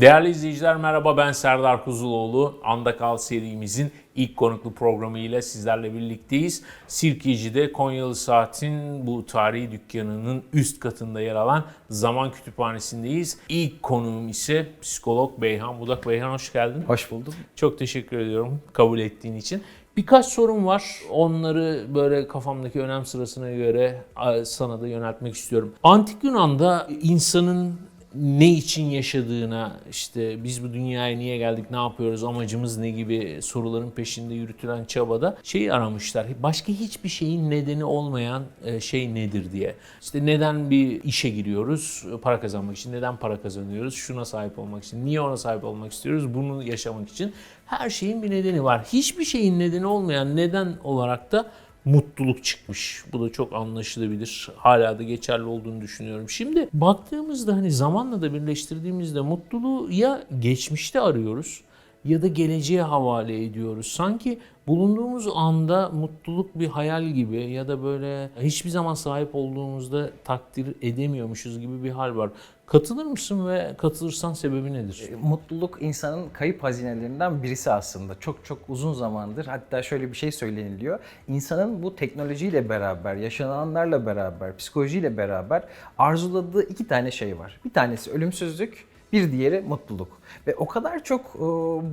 Değerli izleyiciler merhaba ben Serdar Kuzuloğlu. Anda Kal serimizin ilk konuklu programı ile sizlerle birlikteyiz. Sirkeci'de Konyalı Saat'in bu tarihi dükkanının üst katında yer alan Zaman Kütüphanesi'ndeyiz. İlk konuğum ise psikolog Beyhan Budak. Beyhan hoş geldin. Hoş buldum. Çok teşekkür ediyorum kabul ettiğin için. Birkaç sorum var. Onları böyle kafamdaki önem sırasına göre sana da yöneltmek istiyorum. Antik Yunan'da insanın ne için yaşadığına, işte biz bu dünyaya niye geldik, ne yapıyoruz, amacımız ne gibi soruların peşinde yürütülen çabada şeyi aramışlar. Başka hiçbir şeyin nedeni olmayan e, şey nedir diye. İşte neden bir işe giriyoruz? Para kazanmak için. Neden para kazanıyoruz? Şuna sahip olmak için. Niye ona sahip olmak istiyoruz? Bunu yaşamak için. Her şeyin bir nedeni var. Hiçbir şeyin nedeni olmayan neden olarak da mutluluk çıkmış. Bu da çok anlaşılabilir. Hala da geçerli olduğunu düşünüyorum. Şimdi baktığımızda hani zamanla da birleştirdiğimizde mutluluğu ya geçmişte arıyoruz ya da geleceğe havale ediyoruz. Sanki bulunduğumuz anda mutluluk bir hayal gibi ya da böyle hiçbir zaman sahip olduğumuzda takdir edemiyormuşuz gibi bir hal var. Katılır mısın ve katılırsan sebebi nedir? Mutluluk insanın kayıp hazinelerinden birisi aslında. Çok çok uzun zamandır hatta şöyle bir şey söyleniliyor. İnsanın bu teknolojiyle beraber, yaşananlarla beraber, psikolojiyle beraber arzuladığı iki tane şey var. Bir tanesi ölümsüzlük, bir diğeri mutluluk. Ve o kadar çok e,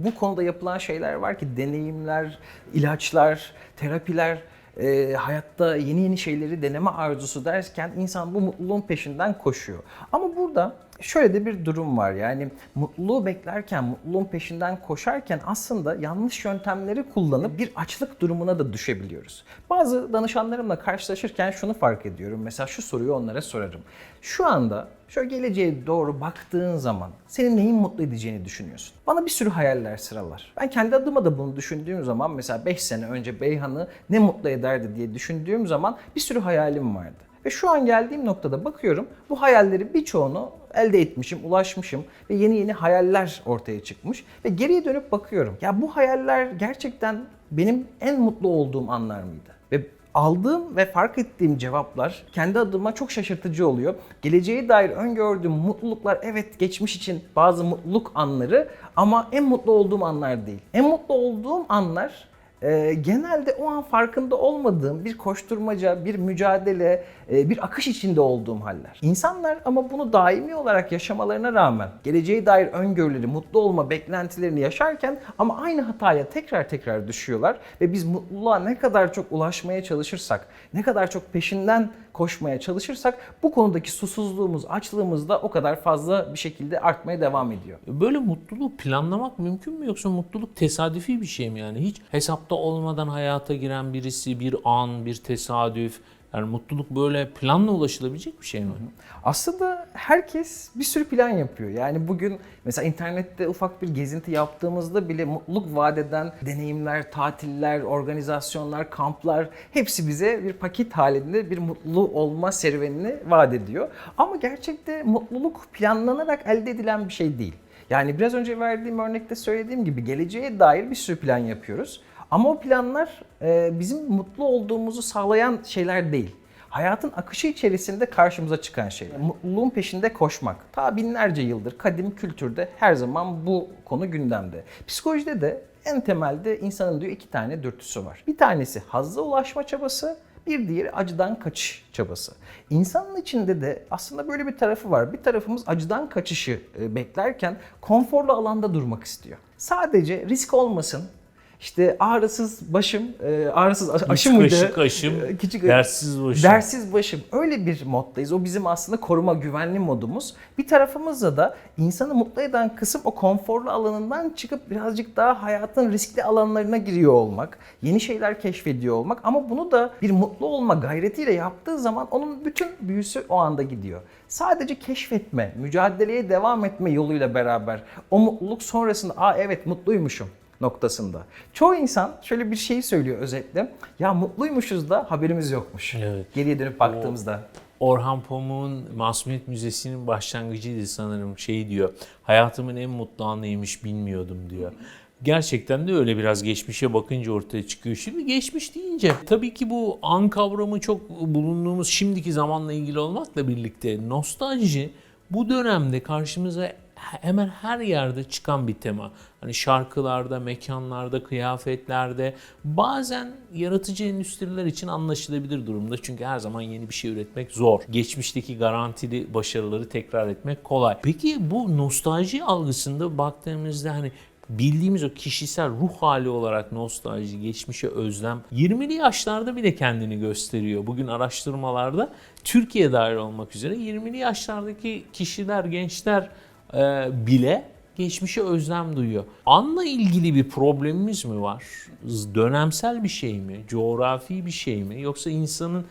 bu konuda yapılan şeyler var ki deneyimler, ilaçlar, terapiler, e, hayatta yeni yeni şeyleri deneme arzusu derken insan bu mutluluğun peşinden koşuyor. Ama burada şöyle de bir durum var. Yani mutluluğu beklerken, mutluluğun peşinden koşarken aslında yanlış yöntemleri kullanıp bir açlık durumuna da düşebiliyoruz. Bazı danışanlarımla karşılaşırken şunu fark ediyorum. Mesela şu soruyu onlara sorarım. Şu anda şöyle geleceğe doğru baktığın zaman senin neyin mutlu edeceğini düşünüyorsun. Bana bir sürü hayaller sıralar. Ben kendi adıma da bunu düşündüğüm zaman mesela 5 sene önce Beyhan'ı ne mutlu ederdi diye düşündüğüm zaman bir sürü hayalim vardı. Ve şu an geldiğim noktada bakıyorum bu hayalleri birçoğunu elde etmişim, ulaşmışım ve yeni yeni hayaller ortaya çıkmış. Ve geriye dönüp bakıyorum. Ya bu hayaller gerçekten benim en mutlu olduğum anlar mıydı? Ve aldığım ve fark ettiğim cevaplar kendi adıma çok şaşırtıcı oluyor. Geleceğe dair öngördüğüm mutluluklar evet geçmiş için bazı mutluluk anları ama en mutlu olduğum anlar değil. En mutlu olduğum anlar e, genelde o an farkında olmadığım bir koşturmaca, bir mücadele, e, bir akış içinde olduğum haller. İnsanlar ama bunu daimi olarak yaşamalarına rağmen geleceğe dair öngörüleri, mutlu olma beklentilerini yaşarken ama aynı hataya tekrar tekrar düşüyorlar ve biz mutluluğa ne kadar çok ulaşmaya çalışırsak, ne kadar çok peşinden koşmaya çalışırsak bu konudaki susuzluğumuz, açlığımız da o kadar fazla bir şekilde artmaya devam ediyor. Böyle mutluluğu planlamak mümkün mü yoksa mutluluk tesadüfi bir şey mi yani? Hiç hesapta olmadan hayata giren birisi, bir an, bir tesadüf. Yani mutluluk böyle planla ulaşılabilecek bir şey mi? Aslında herkes bir sürü plan yapıyor. Yani bugün mesela internette ufak bir gezinti yaptığımızda bile mutluluk vadeden deneyimler, tatiller, organizasyonlar, kamplar hepsi bize bir paket halinde bir mutlu olma serüvenini vaat ediyor. Ama gerçekte mutluluk planlanarak elde edilen bir şey değil. Yani biraz önce verdiğim örnekte söylediğim gibi geleceğe dair bir sürü plan yapıyoruz. Ama o planlar e, bizim mutlu olduğumuzu sağlayan şeyler değil. Hayatın akışı içerisinde karşımıza çıkan şeyler. Mutluluğun peşinde koşmak. Ta binlerce yıldır kadim kültürde her zaman bu konu gündemde. Psikolojide de en temelde insanın diyor iki tane dürtüsü var. Bir tanesi hazza ulaşma çabası, bir diğeri acıdan kaçış çabası. İnsanın içinde de aslında böyle bir tarafı var. Bir tarafımız acıdan kaçışı e, beklerken konforlu alanda durmak istiyor. Sadece risk olmasın, işte ağrısız başım, e, ağrısız aşı Küçük mıydı? aşık aşım, E, Küçük dersiz başım. Dersiz başım. Öyle bir moddayız. O bizim aslında koruma güvenli modumuz. Bir tarafımızda da insanı mutlu eden kısım o konforlu alanından çıkıp birazcık daha hayatın riskli alanlarına giriyor olmak. Yeni şeyler keşfediyor olmak. Ama bunu da bir mutlu olma gayretiyle yaptığı zaman onun bütün büyüsü o anda gidiyor. Sadece keşfetme, mücadeleye devam etme yoluyla beraber o mutluluk sonrasında aa evet mutluymuşum noktasında. Çoğu insan şöyle bir şeyi söylüyor özetle. Ya mutluymuşuz da haberimiz yokmuş. Evet. Geriye dönüp baktığımızda. Orhan Pamuk'un Masumiyet Müzesi'nin başlangıcıydı sanırım şey diyor. Hayatımın en mutlu anıymış bilmiyordum diyor. Gerçekten de öyle biraz geçmişe bakınca ortaya çıkıyor. Şimdi geçmiş deyince tabii ki bu an kavramı çok bulunduğumuz şimdiki zamanla ilgili olmakla birlikte nostalji bu dönemde karşımıza hemen her yerde çıkan bir tema. Hani şarkılarda, mekanlarda, kıyafetlerde bazen yaratıcı endüstriler için anlaşılabilir durumda. Çünkü her zaman yeni bir şey üretmek zor. Geçmişteki garantili başarıları tekrar etmek kolay. Peki bu nostalji algısında baktığımızda hani bildiğimiz o kişisel ruh hali olarak nostalji, geçmişe özlem 20'li yaşlarda bile kendini gösteriyor. Bugün araştırmalarda Türkiye dahil olmak üzere 20'li yaşlardaki kişiler, gençler bile geçmişe özlem duyuyor. Anla ilgili bir problemimiz mi var? Dönemsel bir şey mi? Coğrafi bir şey mi? Yoksa insanın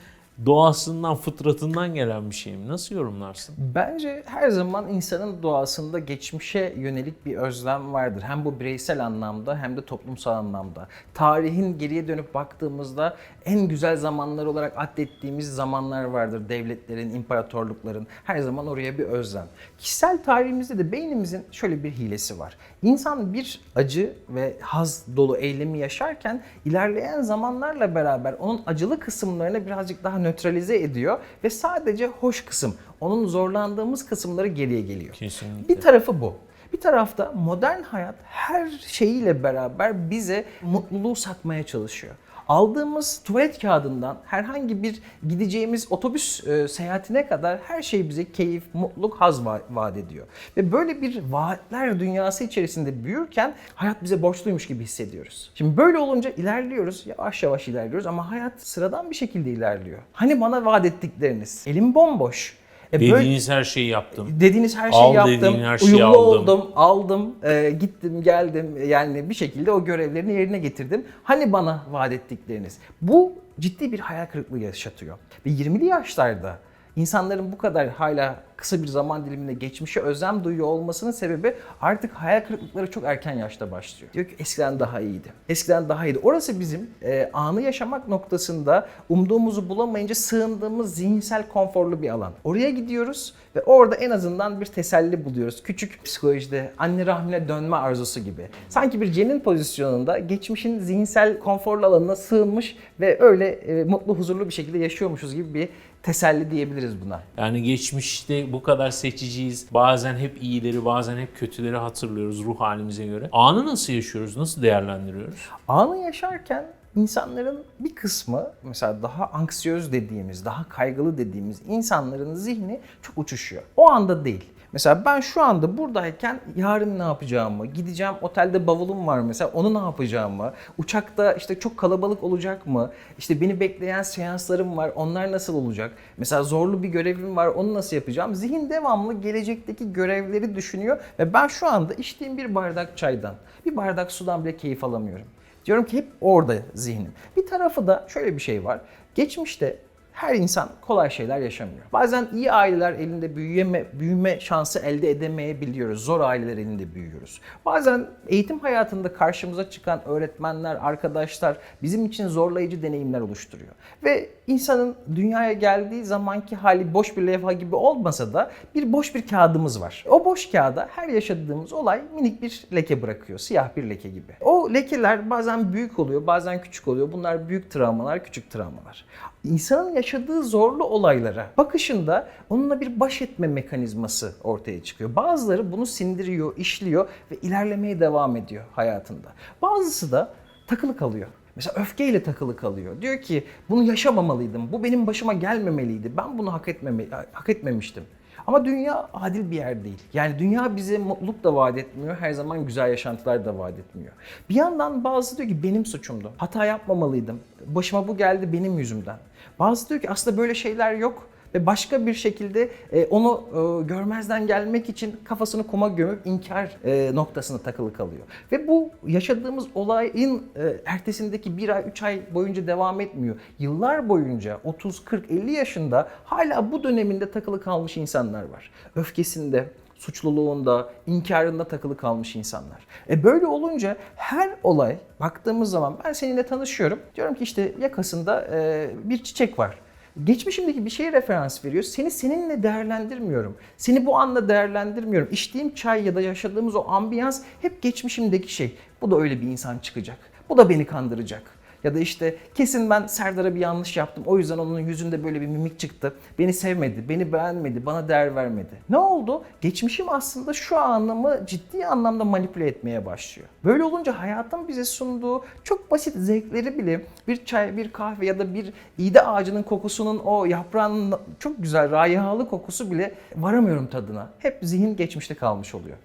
doğasından, fıtratından gelen bir şey mi? Nasıl yorumlarsın? Bence her zaman insanın doğasında geçmişe yönelik bir özlem vardır. Hem bu bireysel anlamda hem de toplumsal anlamda. Tarihin geriye dönüp baktığımızda en güzel zamanlar olarak addettiğimiz zamanlar vardır. Devletlerin, imparatorlukların her zaman oraya bir özlem. Kişisel tarihimizde de beynimizin şöyle bir hilesi var. İnsan bir acı ve haz dolu eylemi yaşarken ilerleyen zamanlarla beraber onun acılı kısımlarını birazcık daha nötralize ediyor ve sadece hoş kısım, onun zorlandığımız kısımları geriye geliyor. Kesinlikle. Bir tarafı bu. Bir tarafta modern hayat her şeyiyle beraber bize mutluluğu satmaya çalışıyor. Aldığımız tuvalet kağıdından herhangi bir gideceğimiz otobüs e, seyahatine kadar her şey bize keyif, mutluluk, haz va- vaat ediyor. Ve böyle bir vaatler dünyası içerisinde büyürken hayat bize borçluymuş gibi hissediyoruz. Şimdi böyle olunca ilerliyoruz, yavaş yavaş ilerliyoruz ama hayat sıradan bir şekilde ilerliyor. Hani bana vaat ettikleriniz? Elim bomboş. E böyle- Dediğiniz her şeyi yaptım. Dediğiniz her şeyi Al yaptım. her şeyi uyumlu aldım. oldum, aldım, e, gittim, geldim. Yani bir şekilde o görevlerini yerine getirdim. Hani bana vaat ettikleriniz? Bu ciddi bir hayal kırıklığı yaşatıyor. Ve 20'li yaşlarda insanların bu kadar hala kısa bir zaman diliminde geçmişe özlem duyuyor olmasının sebebi artık hayal kırıklıkları çok erken yaşta başlıyor. Diyor ki eskiden daha iyiydi. Eskiden daha iyiydi. Orası bizim e, anı yaşamak noktasında umduğumuzu bulamayınca sığındığımız zihinsel konforlu bir alan. Oraya gidiyoruz ve orada en azından bir teselli buluyoruz. Küçük psikolojide anne rahmine dönme arzusu gibi. Sanki bir cenin pozisyonunda geçmişin zihinsel konforlu alanına sığınmış ve öyle e, mutlu huzurlu bir şekilde yaşıyormuşuz gibi bir teselli diyebiliriz buna. Yani geçmişte bu kadar seçiciyiz. Bazen hep iyileri, bazen hep kötüleri hatırlıyoruz ruh halimize göre. Anı nasıl yaşıyoruz? Nasıl değerlendiriyoruz? Anı yaşarken insanların bir kısmı mesela daha anksiyöz dediğimiz, daha kaygılı dediğimiz insanların zihni çok uçuşuyor. O anda değil. Mesela ben şu anda buradayken yarın ne yapacağımı, gideceğim otelde bavulum var mesela onu ne yapacağımı, uçakta işte çok kalabalık olacak mı, işte beni bekleyen seanslarım var onlar nasıl olacak, mesela zorlu bir görevim var onu nasıl yapacağım. Zihin devamlı gelecekteki görevleri düşünüyor ve ben şu anda içtiğim bir bardak çaydan, bir bardak sudan bile keyif alamıyorum. Diyorum ki hep orada zihnim. Bir tarafı da şöyle bir şey var. Geçmişte her insan kolay şeyler yaşamıyor. Bazen iyi aileler elinde büyüyeme, büyüme şansı elde edemeyebiliyoruz. Zor aileler elinde büyüyoruz. Bazen eğitim hayatında karşımıza çıkan öğretmenler, arkadaşlar bizim için zorlayıcı deneyimler oluşturuyor. Ve insanın dünyaya geldiği zamanki hali boş bir levha gibi olmasa da bir boş bir kağıdımız var. O boş kağıda her yaşadığımız olay minik bir leke bırakıyor. Siyah bir leke gibi. O lekeler bazen büyük oluyor, bazen küçük oluyor. Bunlar büyük travmalar, küçük travmalar. İnsanın yaşadığı zorlu olaylara bakışında onunla bir baş etme mekanizması ortaya çıkıyor. Bazıları bunu sindiriyor, işliyor ve ilerlemeye devam ediyor hayatında. Bazısı da takılı kalıyor. Mesela öfkeyle takılı kalıyor. Diyor ki bunu yaşamamalıydım. Bu benim başıma gelmemeliydi. Ben bunu hak etmeme hak etmemiştim. Ama dünya adil bir yer değil. Yani dünya bize mutluluk da vaat etmiyor. Her zaman güzel yaşantılar da vaat etmiyor. Bir yandan bazısı diyor ki benim suçumdu. Hata yapmamalıydım. Başıma bu geldi benim yüzümden. Bazısı diyor ki aslında böyle şeyler yok ve başka bir şekilde e, onu e, görmezden gelmek için kafasını kuma gömüp inkar e, noktasına takılı kalıyor. Ve bu yaşadığımız olayın ertesindeki bir ay, üç ay boyunca devam etmiyor. Yıllar boyunca 30, 40, 50 yaşında hala bu döneminde takılı kalmış insanlar var. Öfkesinde, suçluluğunda, inkarında takılı kalmış insanlar. E böyle olunca her olay baktığımız zaman ben seninle tanışıyorum. Diyorum ki işte yakasında e, bir çiçek var. Geçmişimdeki bir şeye referans veriyor. Seni seninle değerlendirmiyorum. Seni bu anla değerlendirmiyorum. İçtiğim çay ya da yaşadığımız o ambiyans hep geçmişimdeki şey. Bu da öyle bir insan çıkacak. Bu da beni kandıracak. Ya da işte kesin ben Serdar'a bir yanlış yaptım. O yüzden onun yüzünde böyle bir mimik çıktı. Beni sevmedi, beni beğenmedi, bana değer vermedi. Ne oldu? Geçmişim aslında şu anımı ciddi anlamda manipüle etmeye başlıyor. Böyle olunca hayatın bize sunduğu çok basit zevkleri bile bir çay, bir kahve ya da bir iğde ağacının kokusunun o yaprağının çok güzel raihalı kokusu bile varamıyorum tadına. Hep zihin geçmişte kalmış oluyor.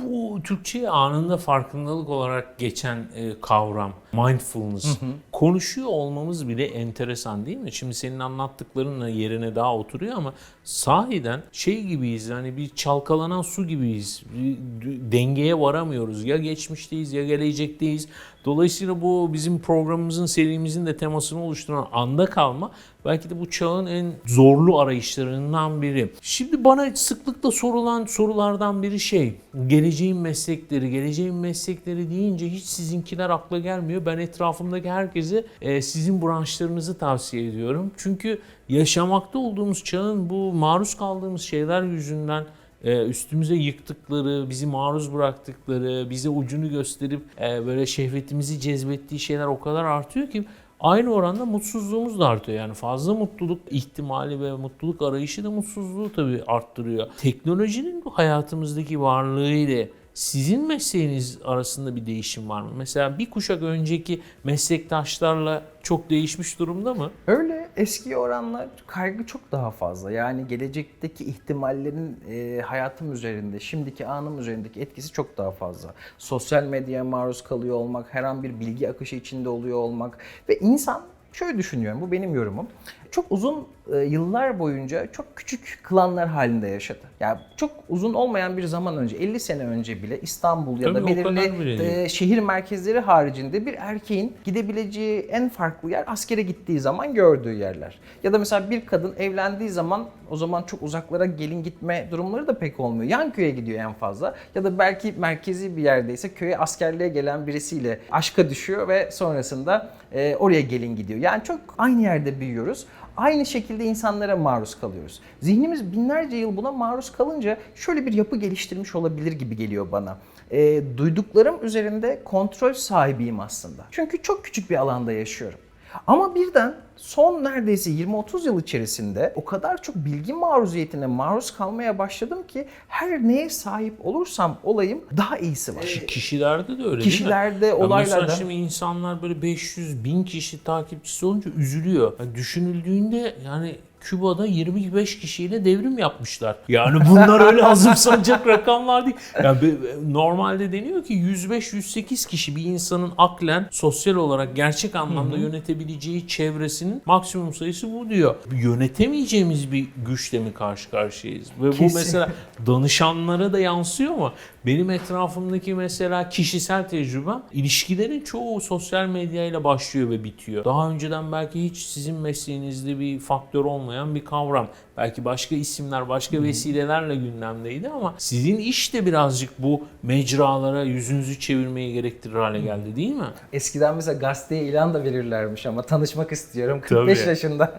Bu Türkçe'ye anında farkındalık olarak geçen e, kavram mindfulness. Konuşuyor olmamız bile enteresan değil mi? Şimdi senin anlattıklarınla yerine daha oturuyor ama sahiden şey gibiyiz hani bir çalkalanan su gibiyiz. Bir dengeye varamıyoruz. Ya geçmişteyiz ya gelecekteyiz. Dolayısıyla bu bizim programımızın serimizin de temasını oluşturan anda kalma belki de bu çağın en zorlu arayışlarından biri. Şimdi bana sıklıkla sorulan sorulardan biri şey, geleceğin meslekleri, geleceğin meslekleri deyince hiç sizinkiler akla gelmiyor. Ben etrafımdaki herkese e, sizin branşlarınızı tavsiye ediyorum. Çünkü yaşamakta olduğumuz çağın bu maruz kaldığımız şeyler yüzünden e, üstümüze yıktıkları, bizi maruz bıraktıkları, bize ucunu gösterip e, böyle şehvetimizi cezbettiği şeyler o kadar artıyor ki aynı oranda mutsuzluğumuz da artıyor. Yani fazla mutluluk ihtimali ve mutluluk arayışı da mutsuzluğu tabii arttırıyor. Teknolojinin bu hayatımızdaki varlığı ile sizin mesleğiniz arasında bir değişim var mı? Mesela bir kuşak önceki meslektaşlarla çok değişmiş durumda mı? Öyle eski oranla kaygı çok daha fazla. Yani gelecekteki ihtimallerin e, hayatım üzerinde, şimdiki anım üzerindeki etkisi çok daha fazla. Sosyal medyaya maruz kalıyor olmak, her an bir bilgi akışı içinde oluyor olmak ve insan şöyle düşünüyorum, bu benim yorumum. Çok uzun yıllar boyunca çok küçük klanlar halinde yaşadı. Yani çok uzun olmayan bir zaman önce, 50 sene önce bile İstanbul ya Tabii da o kadar belirli e, şehir merkezleri haricinde bir erkeğin gidebileceği en farklı yer askere gittiği zaman gördüğü yerler. Ya da mesela bir kadın evlendiği zaman o zaman çok uzaklara gelin gitme durumları da pek olmuyor. Yan köye gidiyor en fazla. Ya da belki merkezi bir yerdeyse köye askerliğe gelen birisiyle aşka düşüyor ve sonrasında e, oraya gelin gidiyor. Yani çok aynı yerde büyüyoruz. Aynı şekilde insanlara maruz kalıyoruz. Zihnimiz binlerce yıl buna maruz kalınca şöyle bir yapı geliştirmiş olabilir gibi geliyor bana. E, duyduklarım üzerinde kontrol sahibiyim aslında. Çünkü çok küçük bir alanda yaşıyorum. Ama birden son neredeyse 20-30 yıl içerisinde o kadar çok bilgi maruziyetine maruz kalmaya başladım ki her neye sahip olursam olayım daha iyisi var. Ki- Kişilerde de öyle Kişilerde, değil mi? Olaylarda. Mesela şimdi insanlar böyle 500 bin kişi takipçisi olunca üzülüyor. Yani düşünüldüğünde yani Küba'da 25 kişiyle devrim yapmışlar. Yani bunlar öyle azımsanacak rakamlar değil. Yani normalde deniyor ki 105-108 kişi bir insanın aklen, sosyal olarak gerçek anlamda yönetebileceği çevresinin maksimum sayısı bu diyor. Yönetemeyeceğimiz bir güçle mi karşı karşıyayız? Ve bu Kesin. mesela danışanlara da yansıyor mu? Benim etrafımdaki mesela kişisel tecrübem ilişkilerin çoğu sosyal medyayla başlıyor ve bitiyor. Daha önceden belki hiç sizin mesleğinizde bir faktör olmayan bir kavram. Belki başka isimler, başka vesilelerle gündemdeydi ama sizin iş de birazcık bu mecralara yüzünüzü çevirmeyi gerektirir hale geldi değil mi? Eskiden mesela gazeteye ilan da verirlermiş ama tanışmak istiyorum 45 Tabii. yaşında.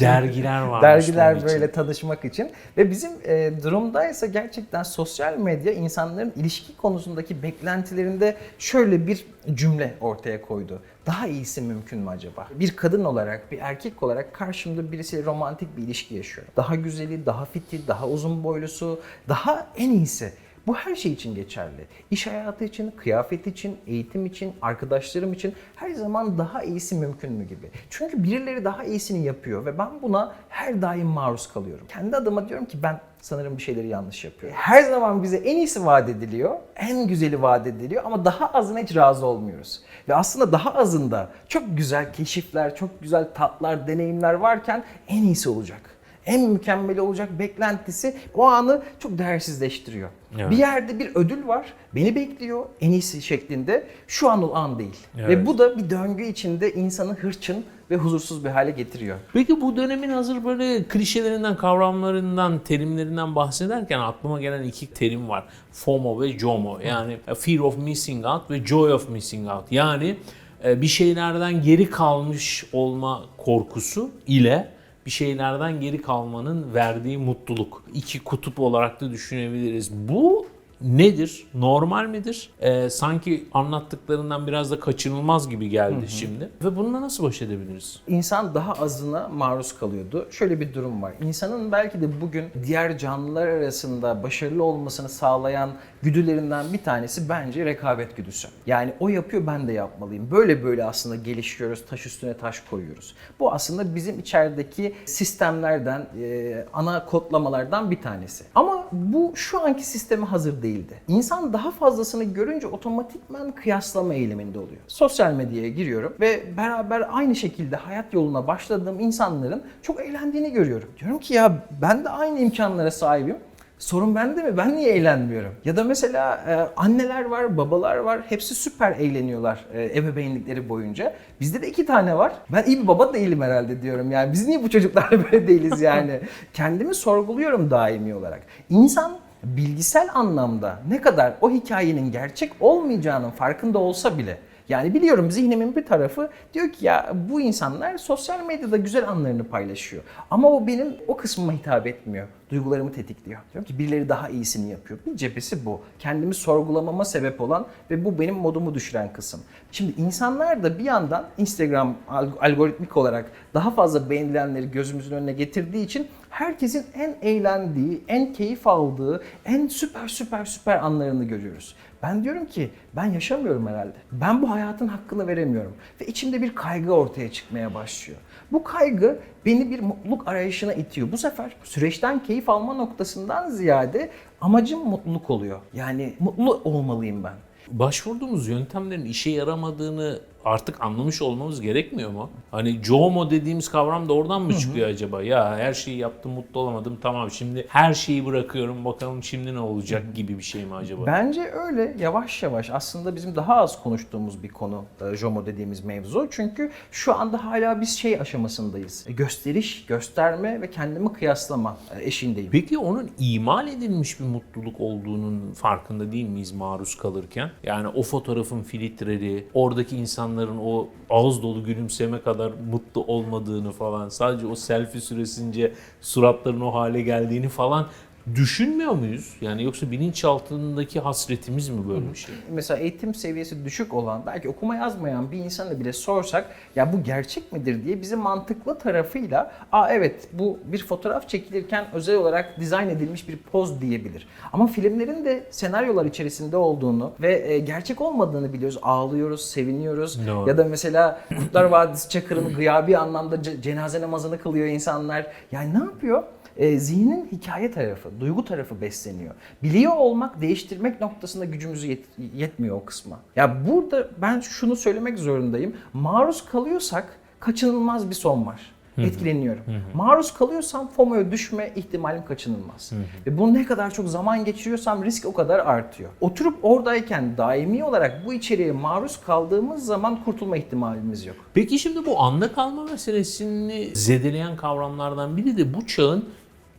Dergiler varmış Dergiler bunun için. böyle tanışmak için ve bizim e, durumdaysa gerçekten sosyal medya insanların ilişki konusundaki beklentilerinde şöyle bir cümle ortaya koydu. Daha iyisi mümkün mü acaba? Bir kadın olarak, bir erkek olarak karşımda birisi romantik bir ilişki yaşıyor. Daha güzeli, daha fiti, daha uzun boylusu, daha en iyisi. Bu her şey için geçerli. İş hayatı için, kıyafet için, eğitim için, arkadaşlarım için her zaman daha iyisi mümkün mü gibi. Çünkü birileri daha iyisini yapıyor ve ben buna her daim maruz kalıyorum. Kendi adıma diyorum ki ben sanırım bir şeyleri yanlış yapıyorum. Her zaman bize en iyisi vaat ediliyor, en güzeli vaat ediliyor ama daha azına hiç razı olmuyoruz. Ve aslında daha azında çok güzel keşifler, çok güzel tatlar, deneyimler varken en iyisi olacak en mükemmeli olacak beklentisi o anı çok değersizleştiriyor. Evet. Bir yerde bir ödül var, beni bekliyor en iyisi şeklinde. Şu an o an değil. Evet. Ve bu da bir döngü içinde insanı hırçın ve huzursuz bir hale getiriyor. Peki bu dönemin hazır böyle klişelerinden, kavramlarından, terimlerinden bahsederken aklıma gelen iki terim var. FOMO ve JOMO. Yani Fear of Missing Out ve Joy of Missing Out. Yani e, bir şeylerden geri kalmış olma korkusu ile bir şeylerden geri kalmanın verdiği mutluluk. İki kutup olarak da düşünebiliriz. Bu nedir? Normal midir? Ee, sanki anlattıklarından biraz da kaçınılmaz gibi geldi şimdi. Ve bununla nasıl baş edebiliriz? İnsan daha azına maruz kalıyordu. Şöyle bir durum var. İnsanın belki de bugün diğer canlılar arasında başarılı olmasını sağlayan güdülerinden bir tanesi bence rekabet güdüsü. Yani o yapıyor ben de yapmalıyım. Böyle böyle aslında gelişiyoruz, taş üstüne taş koyuyoruz. Bu aslında bizim içerideki sistemlerden, e, ana kodlamalardan bir tanesi. Ama bu şu anki sisteme hazır değildi. İnsan daha fazlasını görünce otomatikman kıyaslama eğiliminde oluyor. Sosyal medyaya giriyorum ve beraber aynı şekilde hayat yoluna başladığım insanların çok eğlendiğini görüyorum. Diyorum ki ya ben de aynı imkanlara sahibim. Sorun bende mi? Ben niye eğlenmiyorum? Ya da mesela e, anneler var, babalar var. Hepsi süper eğleniyorlar e, ebeveynlikleri boyunca. Bizde de iki tane var. Ben iyi bir baba değilim herhalde diyorum. Yani biz niye bu çocuklarla böyle değiliz yani? Kendimi sorguluyorum daimi olarak. İnsan bilgisel anlamda ne kadar o hikayenin gerçek olmayacağının farkında olsa bile yani biliyorum zihnimin bir tarafı diyor ki ya bu insanlar sosyal medyada güzel anlarını paylaşıyor. Ama o benim o kısmıma hitap etmiyor. Duygularımı tetikliyor. Diyorum ki birileri daha iyisini yapıyor. Bir cephesi bu. Kendimi sorgulamama sebep olan ve bu benim modumu düşüren kısım. Şimdi insanlar da bir yandan Instagram alg- algoritmik olarak daha fazla beğenilenleri gözümüzün önüne getirdiği için herkesin en eğlendiği, en keyif aldığı, en süper süper süper anlarını görüyoruz. Ben diyorum ki ben yaşamıyorum herhalde. Ben bu hayatın hakkını veremiyorum. Ve içimde bir kaygı ortaya çıkmaya başlıyor. Bu kaygı beni bir mutluluk arayışına itiyor. Bu sefer süreçten keyif alma noktasından ziyade amacım mutluluk oluyor. Yani mutlu olmalıyım ben. Başvurduğumuz yöntemlerin işe yaramadığını artık anlamış olmamız gerekmiyor mu? Hani JOMO dediğimiz kavram da oradan mı çıkıyor acaba? Ya her şeyi yaptım mutlu olamadım tamam şimdi her şeyi bırakıyorum bakalım şimdi ne olacak gibi bir şey mi acaba? Bence öyle yavaş yavaş aslında bizim daha az konuştuğumuz bir konu e, JOMO dediğimiz mevzu. Çünkü şu anda hala biz şey aşamasındayız. E, Gösteriş, gösterme ve kendimi kıyaslama e, eşindeyim. Peki onun imal edilmiş bir mutluluk olduğunun farkında değil miyiz maruz kalırken? Yani o fotoğrafın filtreleri, oradaki insanların o ağız dolu gülümseme kadar mutlu olmadığını falan, sadece o selfie süresince suratların o hale geldiğini falan düşünmüyor muyuz? Yani yoksa bilinçaltındaki hasretimiz mi böyle bir şey? Mesela eğitim seviyesi düşük olan, belki okuma yazmayan bir insana bile sorsak ya bu gerçek midir diye bizi mantıklı tarafıyla aa evet bu bir fotoğraf çekilirken özel olarak dizayn edilmiş bir poz diyebilir. Ama filmlerin de senaryolar içerisinde olduğunu ve e, gerçek olmadığını biliyoruz. Ağlıyoruz, seviniyoruz. Doğru. Ya da mesela Kurtlar Vadisi Çakır'ın gıyabi anlamda ce- cenaze namazını kılıyor insanlar. Yani ne yapıyor? E, zihnin hikaye tarafı, duygu tarafı besleniyor. Biliyor olmak, değiştirmek noktasında gücümüz yet- yetmiyor o kısma. Ya burada ben şunu söylemek zorundayım. Maruz kalıyorsak kaçınılmaz bir son var. Etkileniyorum. Maruz kalıyorsam FOMO'ya düşme ihtimalim kaçınılmaz. Ve bunu ne kadar çok zaman geçiriyorsam risk o kadar artıyor. Oturup oradayken daimi olarak bu içeriğe maruz kaldığımız zaman kurtulma ihtimalimiz yok. Peki şimdi bu anda kalma meselesini zedeleyen kavramlardan biri de bu çağın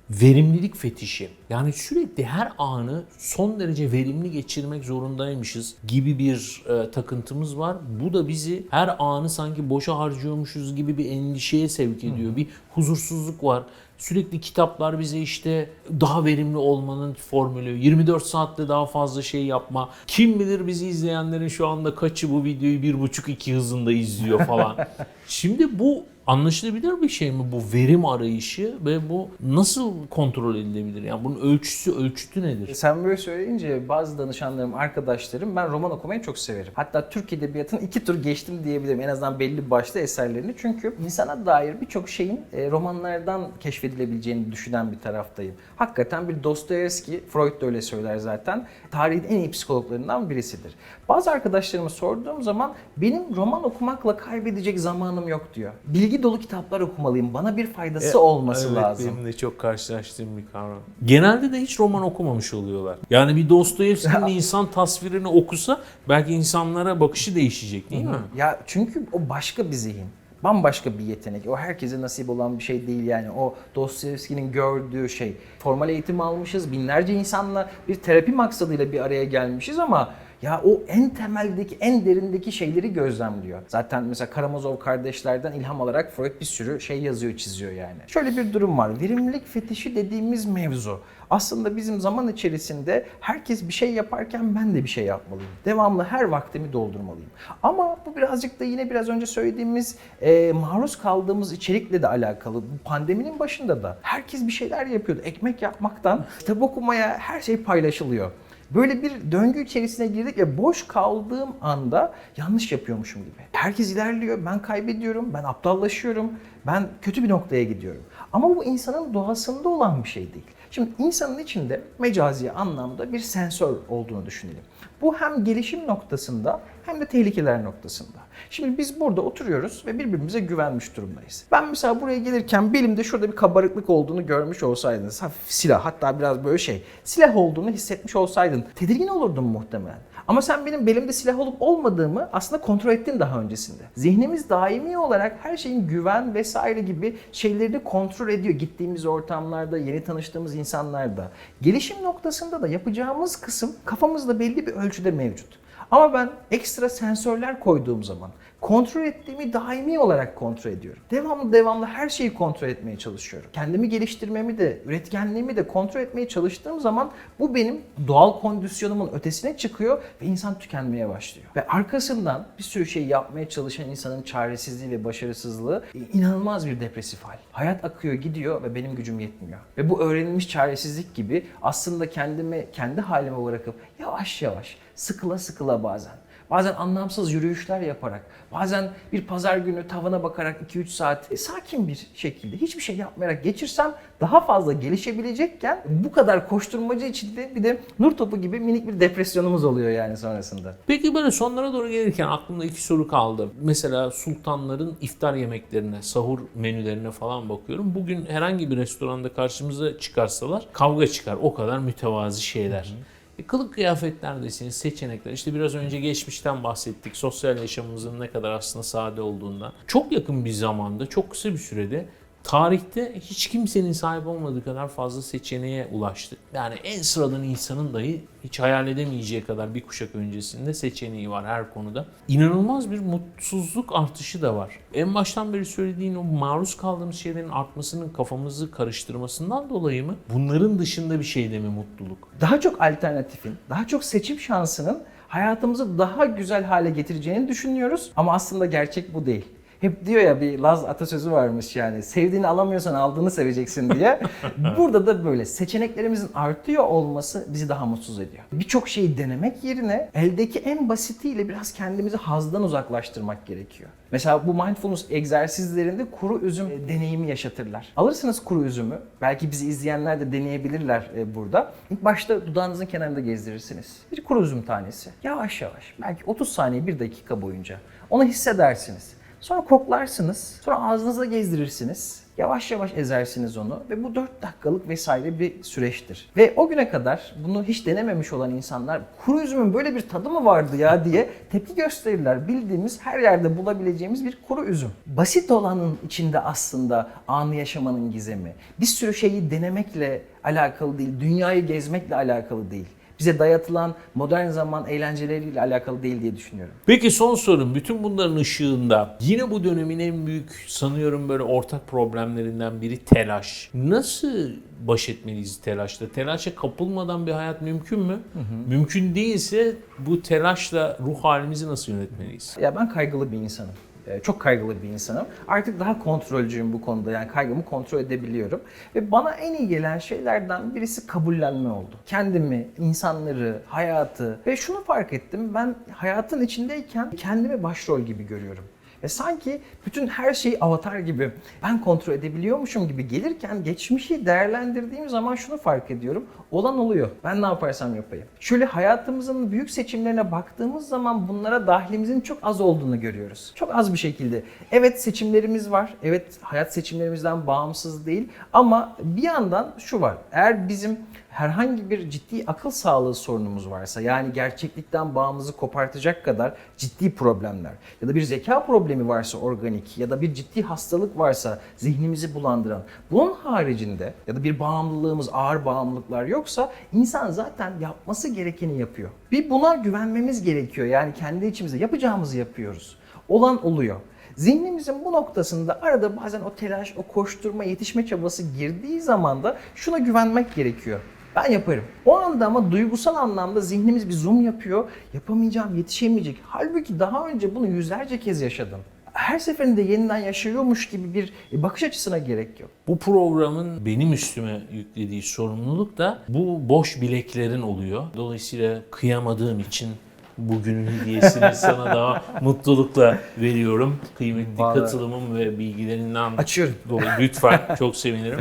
verimlilik fetişi. Yani sürekli her anı son derece verimli geçirmek zorundaymışız gibi bir e, takıntımız var. Bu da bizi her anı sanki boşa harcıyormuşuz gibi bir endişeye sevk ediyor. Bir huzursuzluk var. Sürekli kitaplar bize işte daha verimli olmanın formülü, 24 saatte daha fazla şey yapma. Kim bilir bizi izleyenlerin şu anda kaçı bu videoyu 1.5-2 hızında izliyor falan. Şimdi bu anlaşılabilir bir şey mi bu verim arayışı ve bu nasıl kontrol edilebilir? Yani bunun ölçüsü, ölçütü nedir? Sen böyle söyleyince bazı danışanlarım, arkadaşlarım ben roman okumayı çok severim. Hatta Türk Edebiyatı'nın iki tur geçtim diyebilirim. En azından belli başlı eserlerini. Çünkü insana dair birçok şeyin e, romanlardan keşfedilebileceğini düşünen bir taraftayım. Hakikaten bir Dostoyevski, Freud da öyle söyler zaten. Tarihin en iyi psikologlarından birisidir. Bazı arkadaşlarıma sorduğum zaman benim roman okumakla kaybedecek zamanım yok diyor. Bilgi dolu kitaplar okumalıyım. Bana bir faydası olması E, evet, lazım. benim de çok karşılaştığım bir kavram. Genelde de hiç roman okumamış oluyorlar. Yani bir Dostoyevski'nin insan tasvirini okusa belki insanlara bakışı değişecek değil mi? Ya çünkü o başka bir zihin. Bambaşka bir yetenek. O herkese nasip olan bir şey değil yani. O Dostoyevski'nin gördüğü şey. Formal eğitim almışız. Binlerce insanla bir terapi maksadıyla bir araya gelmişiz ama Ya o en temeldeki, en derindeki şeyleri gözlemliyor. Zaten mesela Karamazov kardeşlerden ilham alarak Freud bir sürü şey yazıyor, çiziyor yani. Şöyle bir durum var. Verimlilik fetişi dediğimiz mevzu. Aslında bizim zaman içerisinde herkes bir şey yaparken ben de bir şey yapmalıyım. Devamlı her vaktimi doldurmalıyım. Ama bu birazcık da yine biraz önce söylediğimiz e, maruz kaldığımız içerikle de alakalı. Bu pandeminin başında da herkes bir şeyler yapıyordu. Ekmek yapmaktan kitap okumaya her şey paylaşılıyor. Böyle bir döngü içerisine girdik ve boş kaldığım anda yanlış yapıyormuşum gibi. Herkes ilerliyor, ben kaybediyorum, ben aptallaşıyorum, ben kötü bir noktaya gidiyorum. Ama bu insanın doğasında olan bir şey değil. Şimdi insanın içinde mecazi anlamda bir sensör olduğunu düşünelim. Bu hem gelişim noktasında hem de tehlikeler noktasında. Şimdi biz burada oturuyoruz ve birbirimize güvenmiş durumdayız. Ben mesela buraya gelirken belimde şurada bir kabarıklık olduğunu görmüş olsaydınız, hafif silah hatta biraz böyle şey, silah olduğunu hissetmiş olsaydın tedirgin olurdun muhtemelen. Ama sen benim belimde silah olup olmadığımı aslında kontrol ettin daha öncesinde. Zihnimiz daimi olarak her şeyin güven vesaire gibi şeylerini kontrol ediyor. Gittiğimiz ortamlarda, yeni tanıştığımız insanlarda. Gelişim noktasında da yapacağımız kısım kafamızda belli bir ölçüde mevcut. Ama ben ekstra sensörler koyduğum zaman kontrol ettiğimi daimi olarak kontrol ediyorum. Devamlı devamlı her şeyi kontrol etmeye çalışıyorum. Kendimi geliştirmemi de, üretkenliğimi de kontrol etmeye çalıştığım zaman bu benim doğal kondisyonumun ötesine çıkıyor ve insan tükenmeye başlıyor. Ve arkasından bir sürü şey yapmaya çalışan insanın çaresizliği ve başarısızlığı inanılmaz bir depresif hal. Hayat akıyor gidiyor ve benim gücüm yetmiyor. Ve bu öğrenilmiş çaresizlik gibi aslında kendimi kendi halime bırakıp yavaş yavaş sıkıla sıkıla bazen Bazen anlamsız yürüyüşler yaparak, bazen bir pazar günü tavana bakarak 2-3 saat e, sakin bir şekilde hiçbir şey yapmayarak geçirsem daha fazla gelişebilecekken bu kadar koşturmacı içinde bir de nur topu gibi minik bir depresyonumuz oluyor yani sonrasında. Peki böyle sonlara doğru gelirken aklımda iki soru kaldı. Mesela sultanların iftar yemeklerine, sahur menülerine falan bakıyorum. Bugün herhangi bir restoranda karşımıza çıkarsalar kavga çıkar. O kadar mütevazi şeyler. E, kılık kıyafetler deseniz, seçenekler. İşte biraz önce geçmişten bahsettik. Sosyal yaşamımızın ne kadar aslında sade olduğundan. Çok yakın bir zamanda, çok kısa bir sürede tarihte hiç kimsenin sahip olmadığı kadar fazla seçeneğe ulaştı. Yani en sıradan insanın dahi hiç hayal edemeyeceği kadar bir kuşak öncesinde seçeneği var her konuda. İnanılmaz bir mutsuzluk artışı da var. En baştan beri söylediğin o maruz kaldığımız şeylerin artmasının kafamızı karıştırmasından dolayı mı? Bunların dışında bir şeyde mi mutluluk? Daha çok alternatifin, daha çok seçim şansının hayatımızı daha güzel hale getireceğini düşünüyoruz. Ama aslında gerçek bu değil. Hep diyor ya bir Laz atasözü varmış yani sevdiğini alamıyorsan aldığını seveceksin diye. Burada da böyle seçeneklerimizin artıyor olması bizi daha mutsuz ediyor. Birçok şeyi denemek yerine eldeki en basitiyle biraz kendimizi hazdan uzaklaştırmak gerekiyor. Mesela bu mindfulness egzersizlerinde kuru üzüm e, deneyimi yaşatırlar. Alırsınız kuru üzümü, belki bizi izleyenler de deneyebilirler e, burada. İlk başta dudağınızın kenarında gezdirirsiniz. Bir kuru üzüm tanesi. Yavaş yavaş, belki 30 saniye, 1 dakika boyunca. Onu hissedersiniz. Sonra koklarsınız. Sonra ağzınıza gezdirirsiniz. Yavaş yavaş ezersiniz onu ve bu 4 dakikalık vesaire bir süreçtir. Ve o güne kadar bunu hiç denememiş olan insanlar kuru üzümün böyle bir tadı mı vardı ya diye tepki gösterirler. Bildiğimiz her yerde bulabileceğimiz bir kuru üzüm. Basit olanın içinde aslında anı yaşamanın gizemi. Bir sürü şeyi denemekle alakalı değil, dünyayı gezmekle alakalı değil bize dayatılan modern zaman eğlenceleriyle alakalı değil diye düşünüyorum. Peki son sorum. Bütün bunların ışığında yine bu dönemin en büyük sanıyorum böyle ortak problemlerinden biri telaş. Nasıl baş etmeliyiz telaşla? Telaşa kapılmadan bir hayat mümkün mü? Mümkün değilse bu telaşla ruh halimizi nasıl yönetmeliyiz? Ya ben kaygılı bir insanım. Ee, Çok kaygılı bir insanım. Artık daha kontrolcüyüm bu konuda. Yani kaygımı kontrol edebiliyorum. Ve bana en iyi gelen şeylerden birisi kabullenme oldu. Kendimi, insanları, hayatı ve şunu fark ettim. Ben hayatın içindeyken kendimi başrol gibi görüyorum. Ve sanki bütün her şeyi avatar gibi ben kontrol edebiliyormuşum gibi gelirken geçmişi değerlendirdiğim zaman şunu fark ediyorum. Olan oluyor. Ben ne yaparsam yapayım. Şöyle hayatımızın büyük seçimlerine baktığımız zaman bunlara dahilimizin çok az olduğunu görüyoruz. Çok az bir şekilde. Evet seçimlerimiz var. Evet hayat seçimlerimizden bağımsız değil. Ama bir yandan şu var. Eğer bizim herhangi bir ciddi akıl sağlığı sorunumuz varsa yani gerçeklikten bağımızı kopartacak kadar ciddi problemler ya da bir zeka problemi varsa organik ya da bir ciddi hastalık varsa zihnimizi bulandıran. Bunun haricinde ya da bir bağımlılığımız, ağır bağımlılıklar yoksa insan zaten yapması gerekeni yapıyor. Bir buna güvenmemiz gerekiyor. Yani kendi içimizde yapacağımızı yapıyoruz. Olan oluyor. Zihnimizin bu noktasında arada bazen o telaş, o koşturma, yetişme çabası girdiği zaman da şuna güvenmek gerekiyor. Ben yaparım. O anda ama duygusal anlamda zihnimiz bir zoom yapıyor. Yapamayacağım, yetişemeyecek. Halbuki daha önce bunu yüzlerce kez yaşadım. Her seferinde yeniden yaşıyormuş gibi bir bakış açısına gerek yok. Bu programın benim üstüme yüklediği sorumluluk da bu boş bileklerin oluyor. Dolayısıyla kıyamadığım için bugünün hediyesini sana daha mutlulukla veriyorum. Kıymetli Vallahi- katılımım ve bilgilerinden Açıyorum. dolayı lütfen çok sevinirim.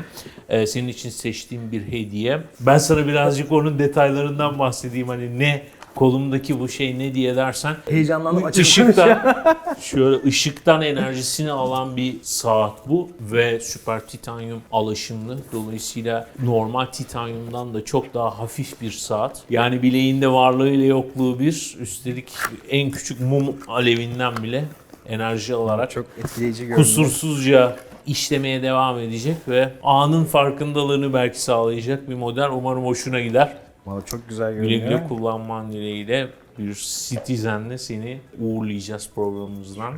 Ee, senin için seçtiğim bir hediye. Ben sana birazcık onun detaylarından bahsedeyim. Hani ne kolumdaki bu şey ne diye dersen Heyecanlandım açık ışıktan şöyle ışıktan enerjisini alan bir saat bu ve süper titanyum alaşımlı. Dolayısıyla normal titanyumdan da çok daha hafif bir saat. Yani bileğinde varlığıyla yokluğu bir. Üstelik en küçük mum alevinden bile enerji alarak Çok etkileyici görünüyor. kusursuzca işlemeye devam edecek ve anın farkındalığını belki sağlayacak bir model. Umarım hoşuna gider. Vallahi çok güzel Güle görünüyor. güle kullanman dileğiyle bir Citizen'le seni uğurlayacağız programımızdan.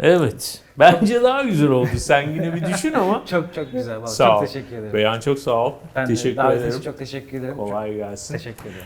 Evet. Bence daha güzel oldu. Sen yine bir düşün ama. Çok çok güzel. Vallahi Sağ çok ol. teşekkür ederim. Beyan çok sağ ol. Ben de Teşekkür ederim. için çok teşekkür ederim. Kolay gelsin. Teşekkür ederim.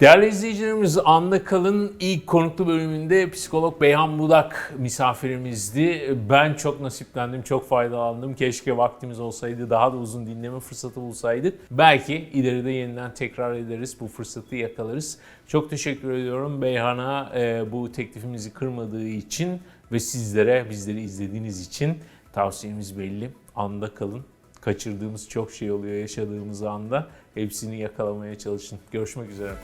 Değerli izleyicilerimiz Anda Kalın ilk konuklu bölümünde psikolog Beyhan Budak misafirimizdi. Ben çok nasiplendim, çok faydalandım. Keşke vaktimiz olsaydı, daha da uzun dinleme fırsatı bulsaydık. Belki ileride yeniden tekrar ederiz, bu fırsatı yakalarız. Çok teşekkür ediyorum Beyhan'a e, bu teklifimizi kırmadığı için ve sizlere bizleri izlediğiniz için tavsiyemiz belli. Anda kalın kaçırdığımız çok şey oluyor yaşadığımız anda. Hepsini yakalamaya çalışın. Görüşmek üzere.